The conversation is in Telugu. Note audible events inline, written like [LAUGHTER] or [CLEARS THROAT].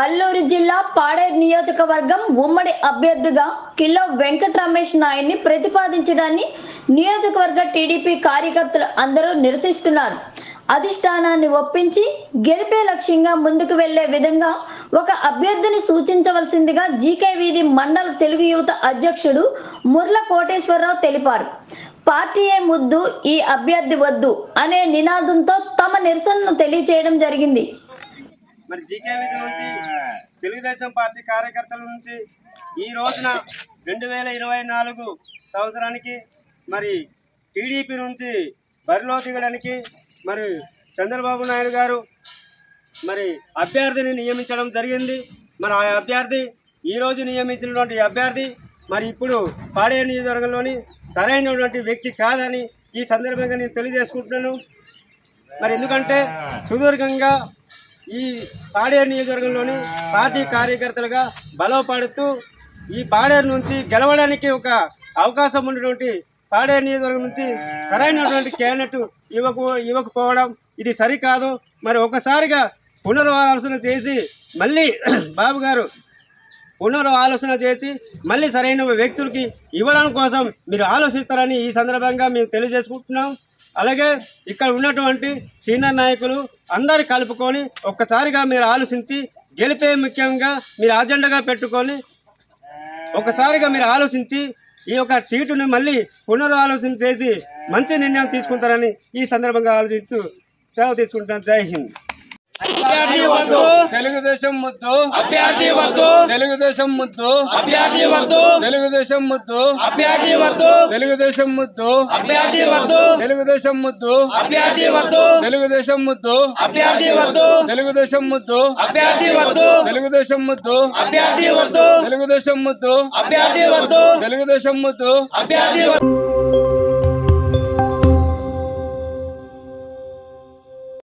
అల్లూరు జిల్లా పాడేరు నియోజకవర్గం ఉమ్మడి అభ్యర్థిగా కిల్లో వెంకట రమేష్ నాయుడిని ప్రతిపాదించడాన్ని నియోజకవర్గ టీడీపీ కార్యకర్తలు అందరూ నిరసిస్తున్నారు. అధిష్టానాన్ని ఒప్పించి గెలిపే లక్ష్యంగా ముందుకు వెళ్ళే విధంగా ఒక అభ్యర్థిని సూచించవలసిందిగా జీకే వీధి మండల తెలుగు యువత అధ్యక్షుడు ముర్ల కోటేశ్వరరావు తెలిపారు. పార్టీయే ముద్దు ఈ అభ్యర్థి వద్దు అనే నినాదంతో తమ నిరసనను తెలియజేయడం జరిగింది. మరి జీకే విధి నుంచి తెలుగుదేశం పార్టీ కార్యకర్తల నుంచి ఈ రోజున రెండు వేల ఇరవై నాలుగు సంవత్సరానికి మరి టీడీపీ నుంచి బరిలో దిగడానికి మరి చంద్రబాబు నాయుడు గారు మరి అభ్యర్థిని నియమించడం జరిగింది. మరి ఆ అభ్యర్థి ఈరోజు నియమించినటువంటి అభ్యర్థి మరి ఇప్పుడు పాడేరు నియోజకవర్గంలోని సరైనటువంటి వ్యక్తి కాదని ఈ సందర్భంగా నేను తెలియజేసుకుంటున్నాను. మరి ఎందుకంటే సుదీర్ఘంగా ఈ పాడేరు నియోజకవర్గంలోని పార్టీ కార్యకర్తలుగా బలపడుతూ ఈ పాడేరు నుంచి గెలవడానికి ఒక అవకాశం ఉన్నటువంటి పాడేరు నియోజకవర్గం నుంచి సరైనటువంటి క్యాండిడేట్ ఇవ్వక ఇవ్వకపోవడం ఇది సరికాదు. మరి ఒకసారిగా పునరాలోచన చేసి మళ్ళీ [CLEARS THROAT] బాబు గారు పునరు ఆలోచన చేసి మళ్ళీ సరైన వ్యక్తులకి ఇవ్వడం కోసం మీరు ఆలోచిస్తారని ఈ సందర్భంగా మేము తెలియజేసుకుంటున్నాం. అలాగే ఇక్కడ ఉన్నటువంటి సీనియర్ నాయకులు అందరు కలుపుకొని ఒక్కసారిగా మీరు ఆలోచించి గెలిపే ముఖ్యంగా మీరు అజెండాగా పెట్టుకొని ఒకసారిగా మీరు ఆలోచించి ఈ యొక్క సీటును మళ్ళీ పునరాలోచన చేసి మంచి నిర్ణయం తీసుకుంటారని ఈ సందర్భంగా ఆలోచిస్తూ సెలవు తీసుకుంటాను జై హింద్. అభ్యర్థి వద్దు తెలుగుదేశం ముద్దు అభ్యర్థి వద్దు తెలుగుదేశం ముద్దు అభ్యర్థి వద్దు తెలుగుదేశం ముద్దు అభ్యర్థి వద్దు తెలుగుదేశం ముద్దు అభ్యర్థి వద్దు తెలుగుదేశం ముద్దు అభ్యర్థి వద్దు తెలుగుదేశం ముద్దు అభ్యర్థి వద్దు తెలుగుదేశం ముద్దు అభ్యర్థి వద్దు తెలుగుదేశం ముద్దు అభ్యర్థి వద్దు తెలుగుదేశం ముద్దు అభ్యర్థి వద్దు తెలుగుదేశం ముద్దు అభ్యర్థి వద్దు